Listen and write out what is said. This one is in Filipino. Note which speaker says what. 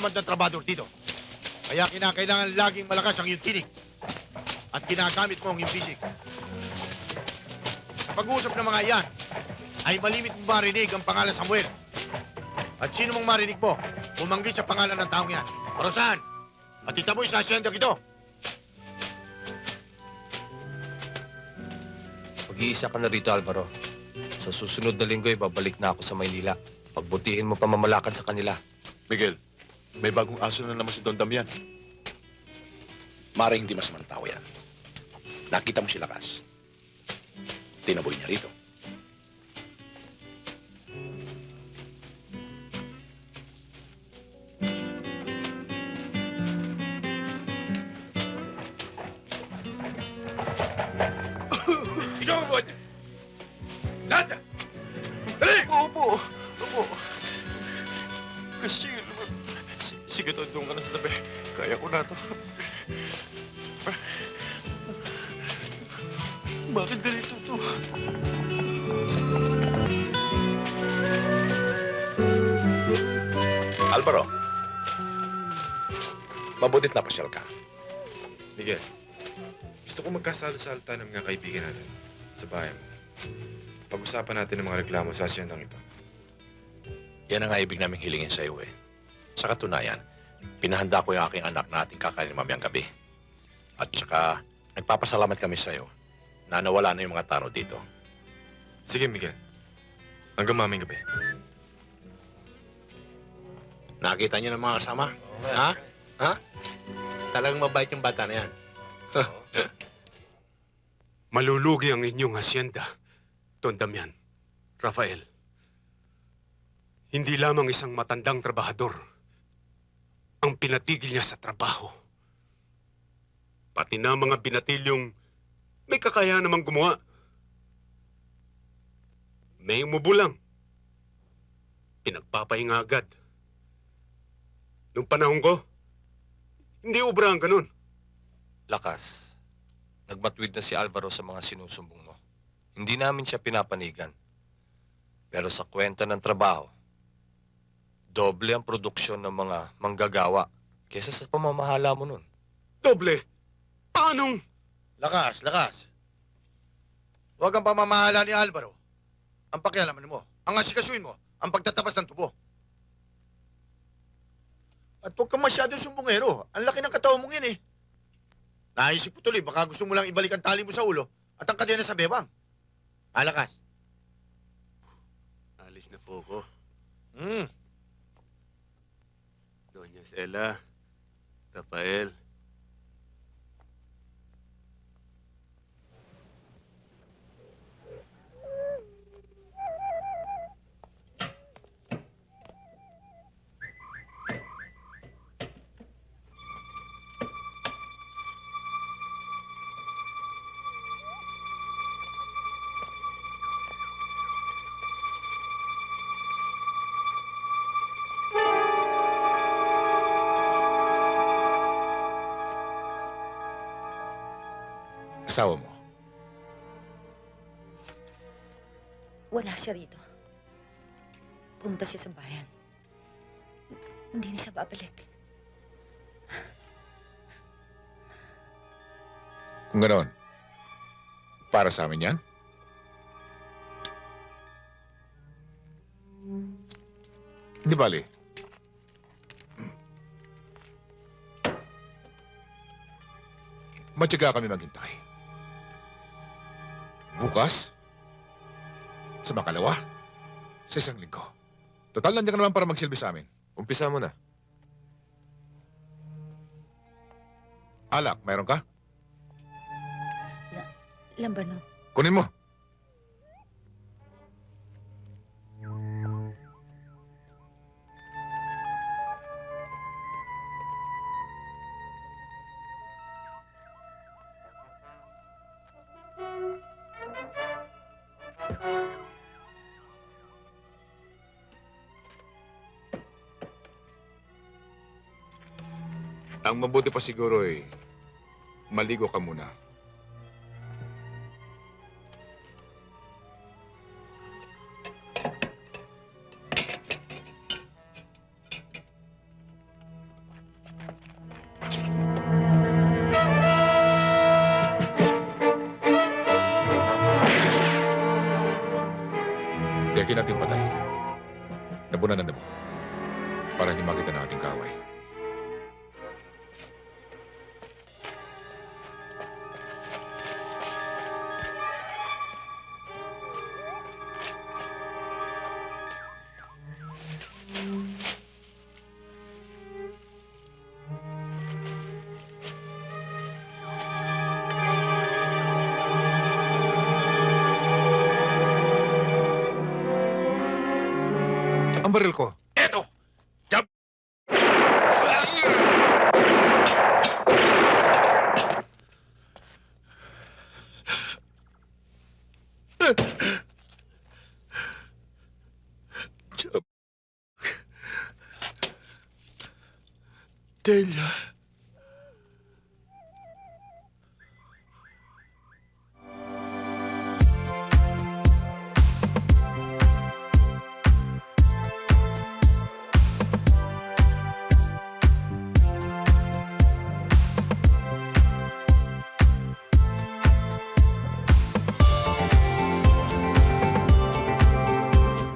Speaker 1: tamad na trabador dito. Kaya kinakailangan laging malakas ang iyong tinig. At ginagamit mo ang iyong bisig. Sa pag-uusap ng mga iyan, ay malimit mo marinig ang pangalan Samuel. At sino mong marinig mo, umanggit sa pangalan ng taong yan. Para saan? At itaboy sa asyendang ito.
Speaker 2: Mag-iisa ka na rito, Alvaro. Sa susunod na linggo, babalik na ako sa Maynila. Pagbutihin mo pa mamalakad sa kanila.
Speaker 3: Miguel, may bagong aso na naman si Don Damian.
Speaker 4: Maring hindi masamang tao yan. Nakita mo si Lakas. Tinaboy niya rito.
Speaker 3: Bakit ganito to?
Speaker 4: Alvaro, mabutit na pasyal ka.
Speaker 5: Miguel, gusto ko magkasalo-salo tayo ng mga kaibigan natin sa bayan mo. Pag-usapan natin ang mga reklamo sa asyendang ito.
Speaker 4: Yan ang nga ibig naming hilingin sa iyo eh. Sa katunayan, pinahanda ko yung aking anak na ating kakainin mamayang gabi. At saka, nagpapasalamat kami sa iyo na nawala na yung mga tano dito.
Speaker 5: Sige, Miguel. Hanggang maming gabi.
Speaker 4: Nakita niyo ng mga kasama? Ha? Ha? Talagang mabait yung bata na yan.
Speaker 6: Malulugi ang inyong asyenda, Don Damian, Rafael. Hindi lamang isang matandang trabahador ang pinatigil niya sa trabaho. Pati na mga binatilyong may kakaya namang gumawa. May umubo lang. Pinagpapahinga agad. Nung panahon ko, hindi ubra ang ganun.
Speaker 2: Lakas, nagmatwid na si Alvaro sa mga sinusumbong mo. Hindi namin siya pinapanigan. Pero sa kwenta ng trabaho, doble ang produksyon ng mga manggagawa kesa sa pamamahala mo nun.
Speaker 6: Doble. Paanong
Speaker 1: Lakas, lakas. Huwag ang pamamahala ni Alvaro. Ang pakialaman mo, ang asikasuin mo, ang pagtatapas ng tubo. At huwag kang masyadong sumbongero. Ang laki ng katawan mong yan eh. Naisip ko tuloy, baka gusto mo lang ibalik ang tali mo sa ulo at ang kadena sa bebang. Alakas.
Speaker 6: Alis na po ko.
Speaker 1: Hmm.
Speaker 6: Doña Estela, Rafael.
Speaker 4: Asawa mo.
Speaker 7: Wala siya rito. Pumunta siya sa bayan. Hindi na siya babalik.
Speaker 3: Kung ganoon, para sa amin yan? Hindi bali. Matyaga kami maghintay. Bukas? Sa makalawa? Sa isang linggo. Total, nandiyan ka naman para magsilbi sa amin.
Speaker 5: Umpisa mo na.
Speaker 3: Alak, mayroon ka?
Speaker 7: Lambano,
Speaker 3: Kunin mo. Ang mabuti pa siguro ay maligo ka muna. Tiyakin natin patay. Nabunan ng damo. Para hindi makita ng ating kaway. Ang baril ko.
Speaker 6: Eto! Jab!
Speaker 3: Delia.